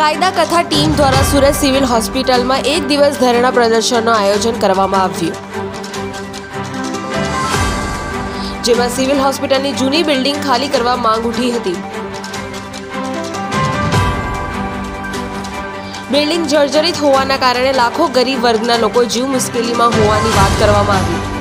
કાયદા કથા ટીમ દ્વારા સુરત સિવિલ હોસ્પિટલમાં એક દિવસ ધરણા પ્રદર્શનનું આયોજન કરવામાં આવ્યું. જેમાં સિવિલ હોસ્પિટલની જૂની બિલ્ડિંગ ખાલી કરવા માંગ ઉઠી હતી. બિલ્ડિંગ જર્જરિત હોવાના કારણે લાખો ગરીબ વર્ગના લોકો જીવ મુશ્કેલીમાં હોવાની વાત કરવામાં આવી.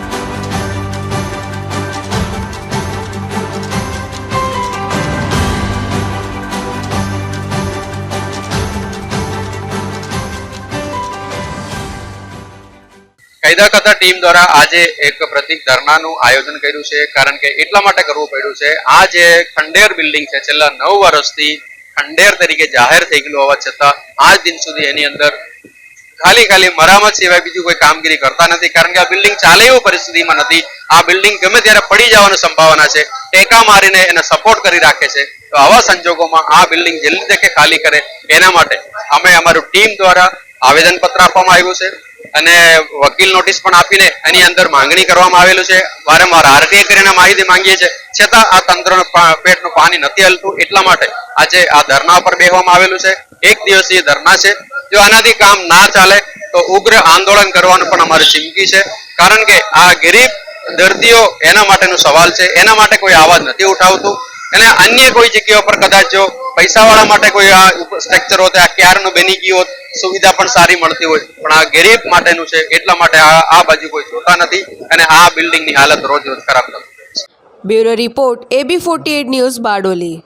કાયદા કરતા ટીમ દ્વારા આજે એક પ્રતિક ધરણાનું આયોજન કર્યું છે, કારણ કે એટલા માટે કરવું પડ્યું છે. આ જે ખંડેર બિલ્ડિંગ છે, છેલ્લા નવ વર્ષથી ખંડેર તરીકે જાહેર થઈ ગયેલું હોવા છતાં, આજ દિન સુધી એની અંદર ખાલી ખાલી મરામત સિવાય બીજું કોઈ કામગીરી કરતા નથી, કારણ કે આ બિલ્ડિંગ ચાલે એવી પરિસ્થિતિમાં નથી. આ બિલ્ડિંગ ગમે ત્યારે પડી જવાની સંભાવના છે, ટેકા મારીને એને સપોર્ટ કરી રાખે છે. તો આવા સંજોગોમાં આ બિલ્ડિંગ જલ્દી તકે ખાલી કરે, એના માટે અમે અમારું ટીમ દ્વારા આવેદન પત્ર આપવામાં આવ્યું છે. અને વકીલ નોટિસ પણ આપીને એની અંદર માંગણી કરવામાં આવેલું છે. વારંવાર આરટીઆઈ કરીને માહિતી માંગીએ છીએ. છતાં આ તંત્રનું પેટનું પાણી નથી હલતું એટલા માટે આજે આ ધરના પર બેહવામાં આવેલું છે. એક દિવસીય ધરના છે. જો આનાથી કામ ના ચાલે તો ઉગ્ર આંદોલન કરવાનું પણ અમારી ચીમકી છે. કારણ કે આ ગરીબ દર્દીઓ એના માટેનો સવાલ છે. એના માટે કોઈ આવાજ નથી ઉઠાવતું. અને અન્ય કોઈ જગ્યાઓ પર કદાચ જો પૈસાવાળા માટે કોઈ આ સ્ટ્રક્ચર હોત, આ ક્યારનું બેની ગયું હોત, સુવિધા પણ સારી મળતી હોય. પણ આ ગરીબ માટેનું છે, એટલા માટે આ આ બાજુ કોઈ જોતા નથી અને આ બિલ્ડિંગની હાલત રોજ રોજ ખરાબ થતી bureau report, A B forty news Bardoli.